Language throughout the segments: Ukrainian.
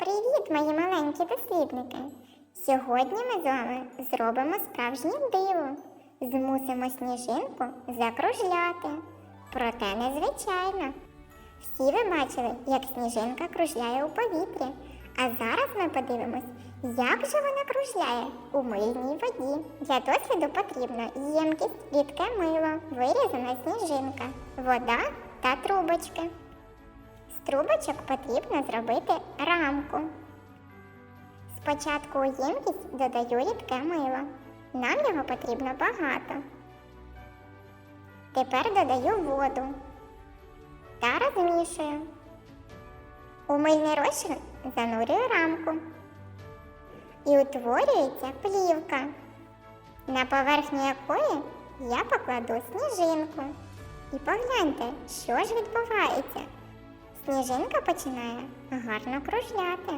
Привіт, мої маленькі дослідники! Сьогодні ми з вами зробимо справжнє диво. Змусимо сніжинку закружляти. Проте незвичайно. Всі ви бачили, як сніжинка кружляє у повітрі. А зараз ми подивимось, як же вона кружляє у мильній воді. Для досліду потрібно ємкість, рідке мило, вирізана сніжинка, вода та трубочки. Трубочок потрібно зробити рамку. Спочатку у ємкість додаю рідке мило. Нам його потрібно багато. Тепер додаю воду та розмішую. У мильний розчин занурюю рамку. І утворюється плівка, на поверхню якої я покладу сніжинку. І погляньте, що ж відбувається. Сніжинка починає гарно кружляти.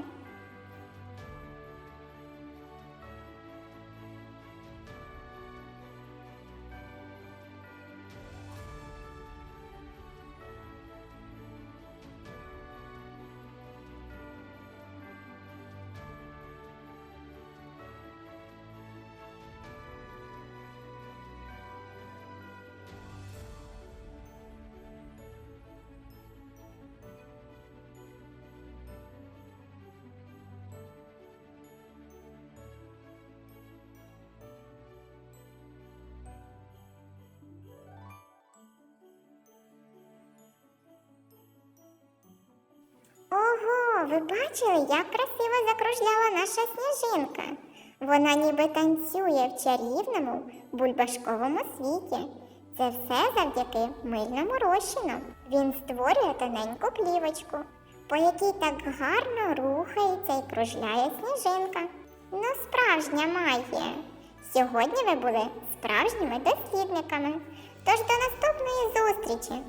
Ви бачили, як красиво закружляла наша сніжинка. Вона ніби танцює в чарівному бульбашковому світі. Це все завдяки мильному розчину. Він створює тоненьку плівочку, по якій так гарно рухається і кружляє сніжинка. Ну, справжня магія. Сьогодні ви були справжніми дослідниками. Тож до наступної зустрічі!